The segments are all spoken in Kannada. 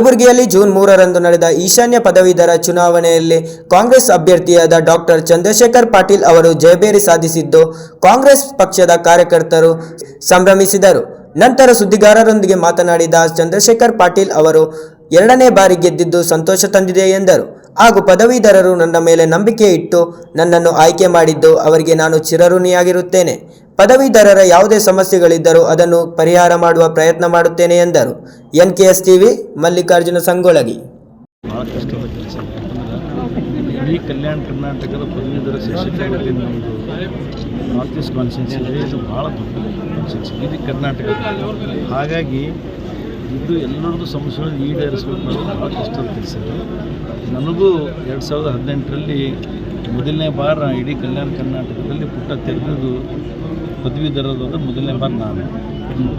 ಕಲಬುರಗಿಯಲ್ಲಿ ಜೂನ್ ಮೂರರಂದು ನಡೆದ ಈಶಾನ್ಯ ಪದವೀಧರ ಚುನಾವಣೆಯಲ್ಲಿ ಕಾಂಗ್ರೆಸ್ ಅಭ್ಯರ್ಥಿಯಾದ ಡಾಕ್ಟರ್ ಚಂದ್ರಶೇಖರ್ ಪಾಟೀಲ್ ಅವರು ಜಯಬೇರಿ ಸಾಧಿಸಿದ್ದು ಕಾಂಗ್ರೆಸ್ ಪಕ್ಷದ ಕಾರ್ಯಕರ್ತರು ಸಂಭ್ರಮಿಸಿದರು. ನಂತರ ಸುದ್ದಿಗಾರರೊಂದಿಗೆ ಮಾತನಾಡಿದ ಚಂದ್ರಶೇಖರ್ ಪಾಟೀಲ್ ಅವರು, ಎರಡನೇ ಬಾರಿ ಗೆದ್ದಿದ್ದು ಸಂತೋಷ ತಂದಿದೆ ಎಂದರು. ಹಾಗೂ ಪದವೀಧರರು ನನ್ನ ಮೇಲೆ ನಂಬಿಕೆ ಇಟ್ಟು ನನ್ನನ್ನು ಆಯ್ಕೆ ಮಾಡಿದ್ದು ಅವರಿಗೆ ನಾನು ಚಿರಋಣಿಯಾಗಿರುತ್ತೇನೆ. ಪದವೀಧರರ ಯಾವುದೇ ಸಮಸ್ಯೆಗಳಿದ್ದರೂ ಅದನ್ನು ಪರಿಹಾರ ಮಾಡುವ ಪ್ರಯತ್ನ ಮಾಡುತ್ತೇನೆ ಎಂದರು. N K TV Mallikarjuna Sangolagi. ಇಡೀ ಕಲ್ಯಾಣ ಕರ್ನಾಟಕದ ಪದವೀಧರ ಶಿಕ್ಷಕರಿಗೆ ನಮ್ಮದು ನಾರ್ತ್ ಈಸ್ಟ್ ಕಾನ್ಸ್ಟಿಟ್ಯೂನ್ಸಿ ಇದೆ ಇದು ಭಾಳ ದೊಡ್ಡ ಕಾನ್ಸ್ಟಿಟ್ಯೂನ್ಸಿ ಇಡೀ ಕರ್ನಾಟಕ ಹಾಗಾಗಿ ಇದು ಎಲ್ಲರದ್ದು ಸಮಸ್ಯೆಗಳನ್ನು ಈಡೇರಿಸ್ಬೇಕು ಅನ್ನೋದು ಭಾಳ ಕಷ್ಟದ ಕೆಲಸ ನನಗೂ ಎರಡು ಸಾವಿರದ ಹದಿನೆಂಟರಲ್ಲಿ ಮೊದಲನೇ ಬಾರ ಇಡೀ ಕಲ್ಯಾಣ ಕರ್ನಾಟಕದಲ್ಲಿ ಪುಟ್ಟ ತೆರೆದಿದ್ದು ಪದವಿ ಅಂದರೆ ಮೊದಲನೇ ಬಾರ ನಾನು.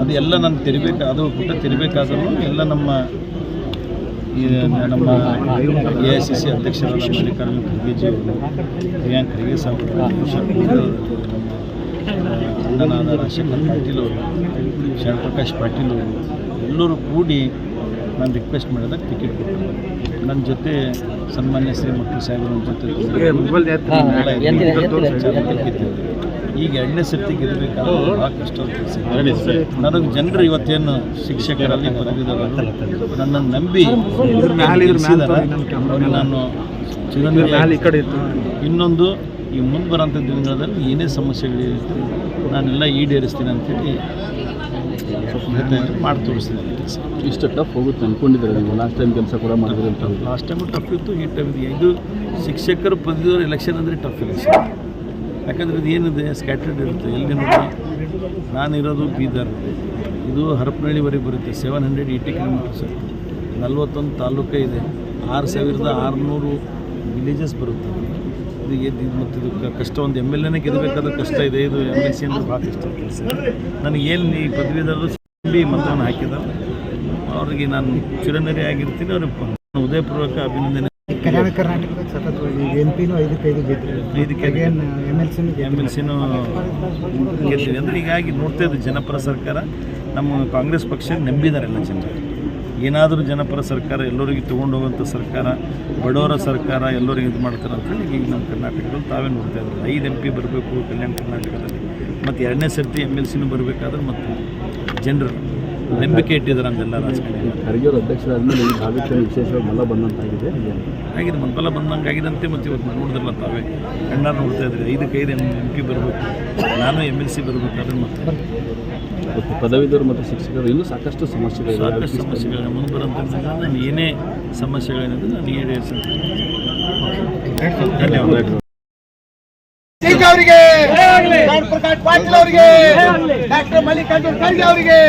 ಅದು ಎಲ್ಲ ನಾನು ತೆರಿಬೇಕು, ಅದು ಪುಟ್ಟ ತೆರಿಬೇಕಾದ್ರೂ ಎಲ್ಲ ನಮ್ಮ ನಮ್ಮ ಎ ಐ ಸಿ ಸಿ ಅಧ್ಯಕ್ಷರಾದ ಮಲ್ಲಿಕಾರ್ಜುನ ಖರ್ಗೆಜಿ ಅವರು, ಪ್ರಿಯಾಂಕ್ ಖರ್ಗೆ ಸಾಹೇಬರು ಅಣ್ಣನಾದ ರಾಜಶೇಖರ್ ಪಾಟೀಲ್ ಅವರು ಶರಣಪ್ರಕಾಶ್ ಪಾಟೀಲ್ ಅವರು ಎಲ್ಲರೂ ಕೂಡಿ ನಾನು ರಿಕ್ವೆಸ್ಟ್ ಮಾಡಿದಾಗ ಟಿಕೆಟ್ ಕೊಟ್ಟರು ನನ್ನ ಜೊತೆ ಸನ್ಮಾನ್ಯ ಶ್ರೀ ಮಕ್ಕಳು ಸಾಹೇಬರ ಜೊತೆ. ಈಗ ಎರಡನೇ ಸರ್ತಿ ಗೆಲ್ಲಬೇಕಾದ್ರೆ ಭಾಳ ಕಷ್ಟ ನನಗೆ ಜನರು ಇವತ್ತೇನು ಶಿಕ್ಷಕರಲ್ಲಿ ಪದವೀಧರರು ನನ್ನನ್ನು ನಂಬಿ ನಾನು ಚಿರಂಜೀವಿ ಇನ್ನೊಂದು ಈ ಮುಂದೆ ಬರೋಂಥ ದಿನಗಳಲ್ಲಿ ಏನೇ ಸಮಸ್ಯೆಗಳಿರುತ್ತೆ ನಾನೆಲ್ಲ ಈಡೇರಿಸ್ತೀನಿ ಅಂತೇಳಿ ಮಾಡಿ ತೋರಿಸ್ತೀನಿ. ಕೆಲಸ ಇಷ್ಟು ಟಫ್ ಹೋಗುತ್ತೆ ಅಂದ್ಕೊಂಡಿದ್ದಾರೆ ನೀವು? ಲಾಸ್ಟ್ ಟೈಮ್ ಕೆಲಸ ಕೂಡ ಮಾಡಿದ್ರೆ ಅಂತ. ಲಾಸ್ಟ್ ಟೈಮು ಟಫ್ ಇತ್ತು ಈ ಟೈಮ್ ಇದೆ ಇದು ಶಿಕ್ಷಕರು ಪದವೀಧರ ಎಲೆಕ್ಷನ್ ಅಂದರೆ ಟಫ್ ಎಲೆಕ್ಷನ್ ಯಾಕಂದರೆ ಇದು ಏನಿದೆ ಸ್ಕ್ಯಾಟರ್ಡ್ ಇರುತ್ತೆ. ಎಲ್ಲಿ ನೋಡಿ ನಾನಿರೋದು ಬೀದರ್. ಇದು ಹರಪನಹಳ್ಳಿವರೆಗೆ ಬರುತ್ತೆ ಸೆವೆನ್ ಹಂಡ್ರೆಡ್ ಏಯ್ಟಿ ಕಿಲೋಮೀಟರ್ಸ್ ನಲ್ವತ್ತೊಂದು ತಾಲೂಕು ಇದೆ. ಆರು ಸಾವಿರದ ಆರುನೂರು ವಿಲೇಜಸ್ ಬರುತ್ತೆ. ಇದು ಏನು ಇದು ಮತ್ತು ಇದು ಕಷ್ಟ ಒಂದು ಎಂ ಎಲ್ ಎನೇ ಗೆಲ್ಲಬೇಕಾದ್ರೆ ಕಷ್ಟ ಇದೆ. ಇದು ಎಂ ಎಲ್ ಸಿ ಅಂದ್ರೆ ಭಾಳ ಕಷ್ಟ ಕೆಲಸ ನನಗೇನು ಈ ಪದವೀಧರರು ನಂಬಿ ಮತವನ್ನು ಹಾಕಿದ್ದಾರೆ ಅವರಿಗೆ ನಾನು ಚಿರನರಿ ಆಗಿರ್ತೀನಿ. ಅವ್ರಿಗೆ ಉದಯಪೂರ್ವಕ ಅಭಿನಂದನೆ. ಕಲ್ಯಾಣ ಕರ್ನಾಟಕದಾಗ ಸತತವಾಗಿ ಎಂ ಪಿನೂ ಐದಕ್ಕೆ ಐದು ಗೆದ್ದರು. ಏನು ಎಂ ಎಲ್ ಸಿನೂ ಎಂ ಎಲ್ ಸಿನೂ ಅಂದರೆ ಹೀಗಾಗಿ ನೋಡ್ತಾ ಇದ್ದು ಜನಪರ ಸರ್ಕಾರ. ನಮ್ಮ ಕಾಂಗ್ರೆಸ್ ಪಕ್ಷ ನಂಬಿದ್ದಾರೆ ಎಲ್ಲ ಜನರು. ಏನಾದರೂ ಜನಪರ ಸರ್ಕಾರ ಎಲ್ಲರಿಗೂ ತೊಗೊಂಡು ಹೋಗುವಂಥ ಸರ್ಕಾರ ಬಡವರ ಸರ್ಕಾರ ಎಲ್ಲರಿಗೂ ಇದು ಮಾಡ್ತಾರೆ ಅಂತೇಳಿ ಈಗ ನಮ್ಮ ಕರ್ನಾಟಕದಲ್ಲಿ ತಾವೇ ನೋಡ್ತಾ ಇದ್ದಾರೆ. ಐದು ಎಂ ಪಿ ಬರಬೇಕು ಕಲ್ಯಾಣ ಕರ್ನಾಟಕದಲ್ಲಿ ಮತ್ತು ಎರಡನೇ ಸರ್ತಿ ಎಂ ಎಲ್ ಸಿನೂ ಬರಬೇಕಾದ್ರೆ ಮತ್ತು ಜನರು ನಂಬಿಕೆ ಇಟ್ಟಿದ್ದಾರೆ ಅಂತೆಲ್ಲ ರಾಜಕಾರಣಿ ಖರ್ಗೆ ಅವರು ಅಧ್ಯಕ್ಷರಾದ್ಮೇಲೆ ಈ ಭಾಗಕ್ಕೆ ವಿಶೇಷವಾಗಿ ಬಂದಂತಾಗಿದೆ. ಆಗಿದೆ ಮಂಪಲ ಬಂದಂಗೆ ಆಗಿದಂತೆ ಮತ್ತು ಇವತ್ತು ನೋಡಿದ್ರಲ್ಲ ತಾವೇ. ಕಣ್ಣಾರು ನೋಡ್ತಾ ಇದ್ದಾರೆ ಐದಕ್ಕೆ ಐದು ಎಂ ಪಿ ಬರಬೇಕು. ನಾನು ಎಂ ಎಲ್ ಸಿ ಬರಬೇಕಾದ್ರೆ ಮತ್ತೆ ಮತ್ತು ಪದವೀಧರು ಮತ್ತು ಶಿಕ್ಷಕರು ಇನ್ನೂ ಸಾಕಷ್ಟು ಸಮಸ್ಯೆಗಳಿವೆ. ಸಾಕಷ್ಟು ಸಮಸ್ಯೆಗಳನ್ನ ಮುಂದೆ ಬರೋಂಥ ನಾನು ಏನೇ ಸಮಸ್ಯೆಗಳೇನಿದೆ ನಾನು ಈಡೇರಿಸ್ತೀನಿ ಧನ್ಯವಾದ. ಸಿಂಗ್ ಅವರಿಗೆ ಪ್ರಕಾಶ್ ಪಾಟೀಲ್ ಅವರಿಗೆ ಡಾಕ್ಟರ್ ಮಲ್ಲಿಕಾರ್ಜುನ್ ಖರ್ಗೆ ಅವರಿಗೆ